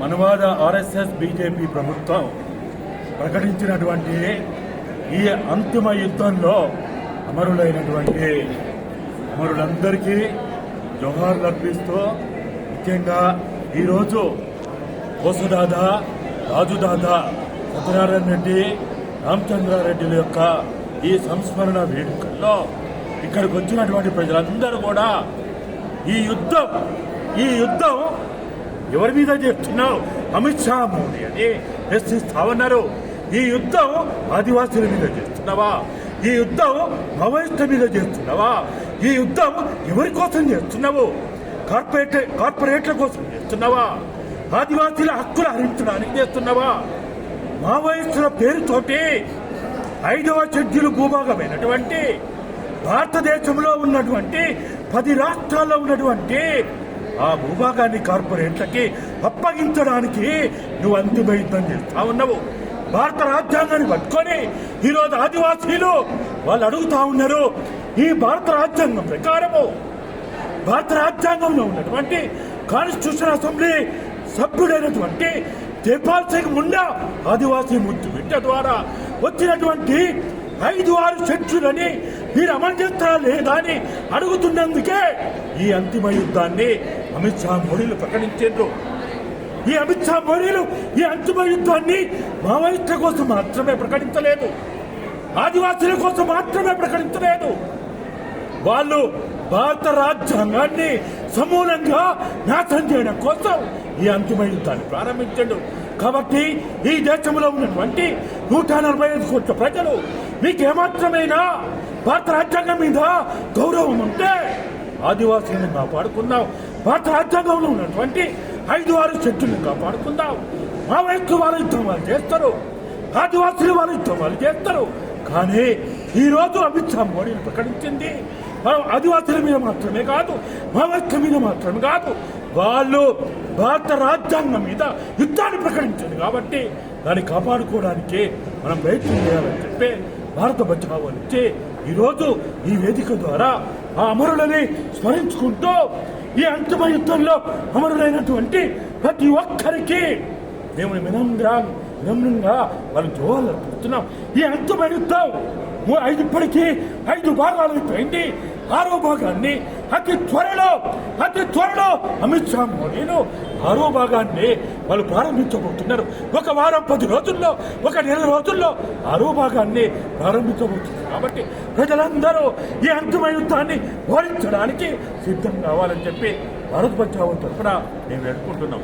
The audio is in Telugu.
మనవాద ఆర్ఎస్ఎస్ బీజేపీ ప్రభుత్వం ప్రకటించినటువంటి ఈ అంతిమ యుద్ధంలో అమరులైనటువంటి అమరులందరికీ జోహార్లు అర్పిస్తూ ముఖ్యంగా ఈరోజు కోసదాద రాజుదాద సత్యనారాయణ రెడ్డి రామచంద్రారెడ్డిల యొక్క ఈ సంస్మరణ వేడుకల్లో ఇక్కడికి వచ్చినటువంటి ప్రజలందరూ కూడా ఈ యుద్ధం ఈ యుద్ధం ఎవరి మీద చేస్తున్నావు? అమిత్ షా మోడీ అని ప్రశ్నిస్తా ఉన్నారు ఈ యుద్ధం ఆదివాసుల మీద చేస్తున్నావా? ఈ యుద్ధం మావోయిస్టుల మీద చేస్తున్నావా? ఈ యుద్ధం ఎవరి కోసం చేస్తున్నావు? కార్పొరేట్ కార్పొరేట్ల కోసం చేస్తున్నావా? ఆదివాసీల హక్కులు హరించడానికి చేస్తున్నావా? మావోయిస్టుల పేరుతోటి ఐదవ షెడ్యూల్ భూభాగమైనటువంటి భారతదేశంలో ఉన్నటువంటి పది రాష్ట్రాల్లో ఉన్నటువంటి ఆ భూభాగాన్ని కార్పొరేట్లకి అప్పగించడానికి నువ్వు అంతిమయుద్ధం చేస్తా ఉన్నావు. భారత రాజ్యాంగాన్ని పట్టుకొని ఈరోజు ఆదివాసీలు వాళ్ళు అడుగుతా ఉన్నారు ఈ భారత రాజ్యాంగం ప్రకారము భారత రాజ్యాంగంలో ఉన్నటువంటి కాన్స్టిట్యూషన్ అసెంబ్లీ సభ్యుడైనటువంటి జైపాల్ సింగ్ ముండా ఆదివాసీ ముద్దు బిడ్డ ద్వారా వచ్చినటువంటి ఐదు ఆరు షెడ్యూలని మీరు అమలు చేస్తారా లేదా అని అడుగుతున్నందుకే ఈ అంతిమ యుద్ధాన్ని అమిత్ షా మోడీలు ప్రకటించారు ఈ అమిత్ షా మోడీలు ఈ అంతిమ యుద్ధాన్ని మావోయిస్టుల కోసం మాత్రమే ప్రకటించలేదు. ఆదివాసీల కోసం మాత్రమే ప్రకటించలేదు. వాళ్ళు భారత రాజ్యాంగాన్ని సమూలంగా నాశనం చేయడం కోసం ఈ అంతిమ యుద్ధాన్ని ప్రారంభించాడు. కాబట్టి ఈ దేశంలో ఉన్నటువంటి నూట నలభై ఐదు కోట్ల ప్రజలు. మీకేమాత్రమైనా? భారత రాజ్యాంగం మీద గౌరవం ఉంటే ఆదివాసీలను కాపాడుకుందాం. భారత రాజ్యాంగంలో ఉన్నటువంటి ఐదు ఆరు చెట్టును కాపాడుకుందాం. మా వైపు వాళ్ళ యుద్ధం వాళ్ళు చేస్తారు. ఆదివాసులు వాళ్ళ యుద్ధం వాళ్ళు చేస్తారు. కానీ ఈరోజు అమిత్ షా మోడీని ప్రకటించింది. మనం ఆదివాసుల మీద మాత్రమే కాదు మావోయిస్టుల మీద మాత్రమే కాదు. వాళ్ళు భారత రాజ్యాంగం మీద యుద్ధాన్ని ప్రకటించింది కాబట్టి దాన్ని కాపాడుకోవడానికి మనం ప్రయత్నం చేయాలని చెప్పి భారత బచావో నుంచి ఈరోజు ఈ వేదిక ద్వారా ఆ అమరులని స్మరించుకుంటూ ఈ అంతిమ యుద్ధంలో అమరులైనటువంటి ప్రతి ఒక్కరికి దేవుని వినంగా వినమ్రంగా వాళ్ళు జోహాలు అర్పిస్తున్నాం ఈ అంతిమ యుద్ధం మూ- ఐదు ఇప్పటికీ ఐదు భాగాలు అయిపోయింది. ఆరో భాగాన్ని అతి త్వరలో అతి త్వరలో అమిత్ షా మోడీను ఆరో భాగాన్ని వాళ్ళు ప్రారంభించబోతున్నారు. ఒక వారం పది రోజుల్లో ఒక నెల రోజుల్లో ఆరో భాగాన్ని ప్రారంభించబోతున్నారు. కాబట్టి ప్రజలందరూ ఈ అంతిమ యుద్ధాన్ని ఓడించడానికి సిద్ధం కావాలని చెప్పి భారత బచావో తరఫున మేము వేడుకుంటున్నాం.